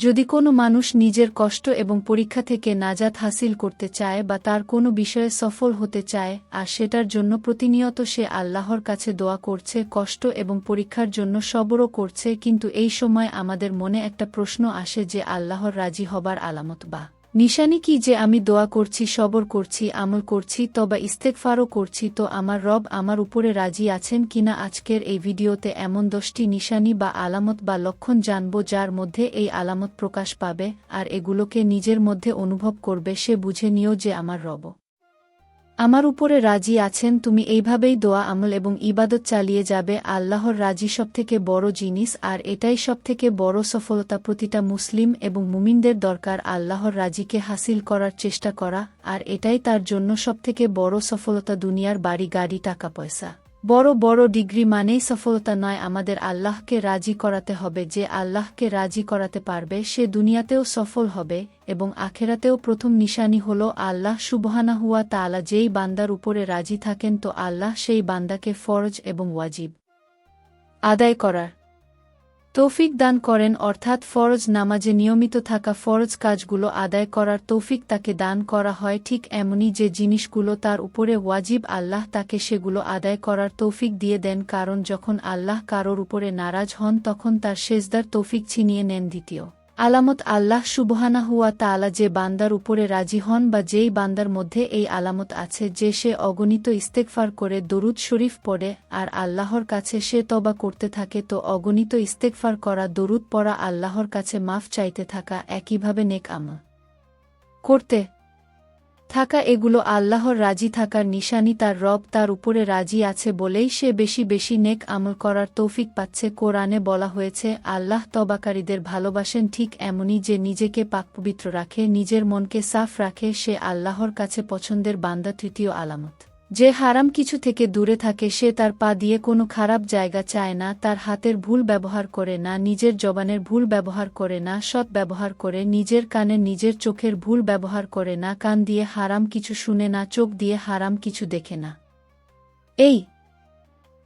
যদি কোনো মানুষ নিজের কষ্ট এবং পরীক্ষা থেকে নাজাত হাসিল করতে চায় বা তার কোনো বিষয়ে সফল হতে চায়, আর সেটার জন্য প্রতিনিয়ত সে আল্লাহর কাছে দোয়া করছে, কষ্ট এবং পরীক্ষার জন্য সবরও করছে, কিন্তু এই সময় আমাদের মনে একটা প্রশ্ন আসে যে আল্লাহর রাজি হবার আলামত বা নিশানি কি যে আমি দোয়া করছি, সবর করছি, আমল করছি, তবা ইস্তেকফারও করছি, তো আমার রব আমার উপরে রাজি আছেন কিনা আজকের এই ভিডিওতে এমন দশটি নিশানি বা আলামত বা লক্ষণ জানব যার মধ্যে এই আলামত প্রকাশ পাবে, আর এগুলোকে নিজের মধ্যে অনুভব করবে সে বুঝে নিও যে আমার রব। আমার উপরে রাজি আছেন, তুমি এইভাবেই দোয়া, আমল এবং ইবাদত চালিয়ে যাবে। আল্লাহর রাজি সবথেকে বড় জিনিস, আর এটাই সবথেকে বড় সফলতা প্রতিটা মুসলিম এবং মুমিনদের দরকার। আল্লাহর রাজিকে হাসিল করার চেষ্টা করা, আর এটাই তার জন্য সবথেকে বড় সফলতা দুনিয়ার বাড়ি, গাড়ি, টাকা, পয়সা। বড় বড় ডিগ্রি মানেই সফলতা নয় আমাদের আল্লাহকে রাজি করাতে হবে, যে আল্লাহকে রাজি করাতে পারবে, সে দুনিয়াতেও সফল হবে এবং আখেরাতেও প্রথম নিশানি হল আল্লাহ সুবহানা হুয়া তালা যেই বান্দার উপরে রাজি থাকেন তো আল্লাহ সেই বান্দাকে ফরজ এবং ওয়াজিব আদায় করার। তৌফিক দান করেন অর্থাৎ ফরজ নামাজে নিয়মিত থাকা ফরজ কাজগুলো আদায় করার তৌফিক তাকে দান করা হয় ঠিক এমনই যে জিনিসগুলো তার উপরে ওয়াজিব আল্লাহ তাকে সেগুলো আদায় করার তৌফিক দিয়ে দেন কারণ যখন আল্লাহ কারোর উপরে নারাজ হন তখন তার সেজদার তৌফিক ছিনিয়ে নেন দ্বিতীয়। আলামত আল্লাহ সুবহানা হুয়া তালা যে বান্দার উপরে রাজি হন বা যেই বান্দার মধ্যে এই আলামত আছে যে সে অগণিত ইস্তেকফার করে, দরুদ শরীফ পড়ে আর আল্লাহর কাছে সে তবা করতে থাকে, তো অগণিত ইস্তেকফার করা, দরুদ পড়া আল্লাহর কাছে মাফ চাইতে থাকা একইভাবে নেক আমা করতে থাকা এগুলো আল্লাহর রাজি থাকার নিশানি, তার রব তার উপরে রাজি আছে বলেই সে বেশি বেশি নেক আমল করার তৌফিক পাচ্ছে। কোরআনে বলা হয়েছে, আল্লাহ তবাকারীদের ভালোবাসেন ঠিক এমনই যে নিজেকে পাকপবিত্র রাখে, নিজের মনকে সাফ রাখে, সে আল্লাহর কাছে পছন্দের বান্দা, তৃতীয় আলামত। যে হারাম কিছু থেকে দূরে থাকে সে তার পা দিয়ে কোনো খারাপ জায়গা চায় না, তার হাতের ভুল ব্যবহার করে না, নিজের জবানের ভুল ব্যবহার করে না, সৎ ব্যবহার করে নিজের কানে নিজের চোখের ভুল ব্যবহার করে না, কান দিয়ে হারাম কিছু শুনে না, চোখ দিয়ে হারাম কিছু দেখে না। এই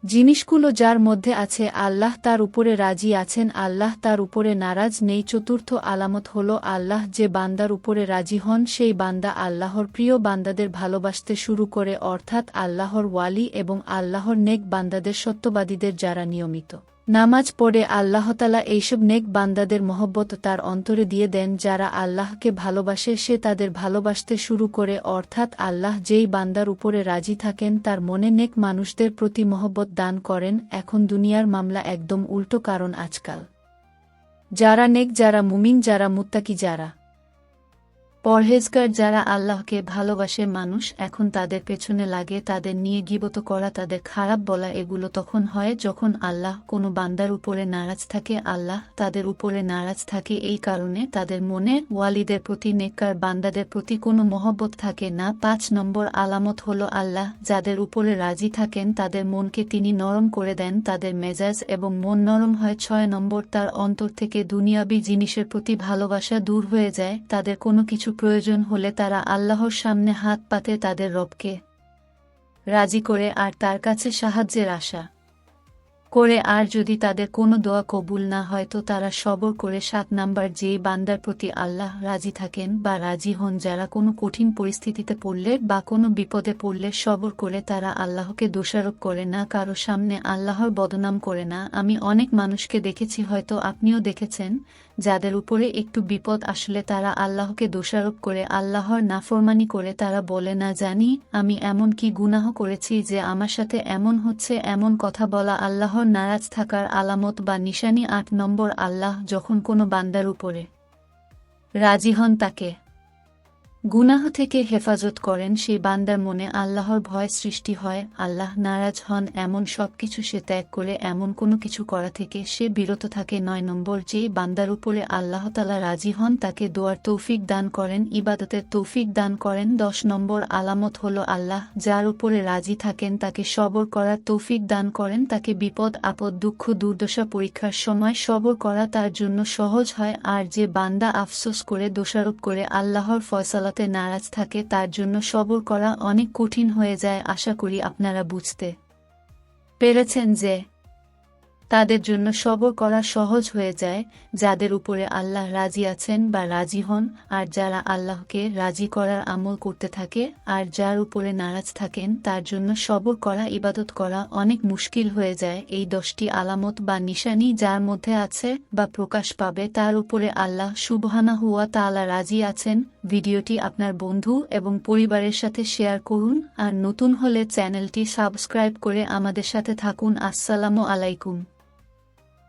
জিনিসগুলো যার মধ্যে আছে, আল্লাহ তার উপরে রাজি আছেন, আল্লাহ তার উপরে নারাজ নেই। চতুর্থ আলামত হল, আল্লাহ যে বান্দার উপরে রাজি হন, সেই বান্দা আল্লাহর প্রিয় বান্দাদের ভালোবাসতে শুরু করে, অর্থাৎ আল্লাহর ওয়ালি এবং আল্লাহর নেক বান্দাদের সত্যবাদীদের যারা নিয়মিত। নামাজ পড়ে আল্লাহতালা এইসব নেক বান্দাদের মহব্বত তার অন্তরে দিয়ে দেন যারা আল্লাহকে ভালোবাসে, সে তাদের ভালোবাসতে শুরু করে। অর্থাৎ আল্লাহ যেই বান্দার উপরে রাজি থাকেন, তার মনে নেক মানুষদের প্রতি মহব্বত দান করেন। এখন দুনিয়ার মামলা একদম উল্টো কারণ আজকাল। যারা নেক, যারা মুমিন, যারা মুত্তাকি, যারা পরহেজগার যারা আল্লাহকে ভালোবাসে, মানুষ এখন তাদের পেছনে লাগে, তাদের নিয়ে গিবত করা, তাদের খারাপ বলা, এগুলো তখন হয় যখন আল্লাহ কোনো বান্দার উপরে নারাজ থাকে, আল্লাহ তাদের উপরে নারাজ থাকে। এই কারণে তাদের মনে ওয়ালিদের প্রতি, নেককার বান্দাদের প্রতি কোনো মহব্বত থাকে না। পাঁচ নম্বর আলামত হল আল্লাহ যাদের উপরে রাজি থাকেন, তাদের মনকে তিনি নরম করে দেন, তাদের মেজাজ এবং মন নরম হয়। ছয় নম্বর, তার অন্তর থেকে দুনিয়াবি জিনিসের প্রতি ভালোবাসা দূর হয়ে যায়। তাদের কোনো কিছু প্রয়োজন হলে তারা আল্লাহর সামনে হাত পাতে তাদের রবকে। রাজি করে আর তার কাছে সাহায্যের আশা। করে আর যদি তাদের কোনো দোয়া কবুল না হয় তো তারা সবর করে সাত নাম্বার যেই বান্দার প্রতি আল্লাহ রাজি থাকেন বা রাজি হন যারা কোনো কঠিন পরিস্থিতিতে পড়লে বা কোনো বিপদে পড়লে সবর করে তারা আল্লাহকে দোষারোপ করে না, কারও সামনে আল্লাহর বদনাম করে না। আমি অনেক মানুষকে দেখেছি হয়তো আপনিও দেখেছেন, যাদের উপরে একটু বিপদ আসলে তারা আল্লাহকে দোষারোপ করে, আল্লাহর নাফরমানি করে তারা বলে, না জানি, আমি এমন কি গুনাহ করেছি যে আমার সাথে এমন হচ্ছে, এমন কথা বলা আল্লাহর নারাজ থাকার আলামত বা নিশানি আট নম্বর আল্লাহ যখন কোনো বান্দার উপরে রাজি হন তাকে। গুনাহ থেকে হেফাজত করেন সেই বান্দার মনে আল্লাহর ভয় সৃষ্টি হয়, আল্লাহ নারাজ হন, এমন সব কিছু সে ত্যাগ করে, এমন কোনো কিছু করা থেকে সে বিরত থাকে। নয় নম্বর যে বান্দার উপরে আল্লাহ তালা রাজি হন, তাকে দোয়ার তৌফিক দান করেন, ইবাদতের তৌফিক দান করেন। দশ নম্বর, আলামত হল আল্লাহ যার উপরে রাজি থাকেন, তাকে সবর করার তৌফিক দান করেন, তাকে বিপদ, আপদ, দুঃখ, দুর্দশা পরীক্ষার সময় সবর করা তার জন্য সহজ হয়। আর যে বান্দা আফসোস করে, দোষারোপ করে, আল্লাহর ফয়সালা সালাতে নারাজ থাকে তার জন্য সবর করা অনেক কঠিন হয়ে যায়, আশা করি আপনারা বুঝতে পেরেছেন যে তাদের জন্য সবর করা সহজ হয়ে যায়, যাদের উপরে আল্লাহ রাজি আছেন বা রাজি হন, আর যারা আল্লাহকে রাজি করার আমল করতে থাকে, আর যার উপরে নারাজ থাকেন, তার জন্য সবর করা, ইবাদত করা অনেক মুশকিল হয়ে যায়। এই দশটি আলামত বা নিশানি যার মধ্যে আছে বা প্রকাশ পাবে, তার উপরে আল্লাহ সুবহানা হুয়া তাআলা রাজি আছেন। ভিডিওটি আপনার বন্ধু এবং পরিবারের সাথে শেয়ার করুন, আর নতুন হলে চ্যানেলটি সাবস্ক্রাইব করে আমাদের সাথে থাকুন। আসসালামু আলাইকুম।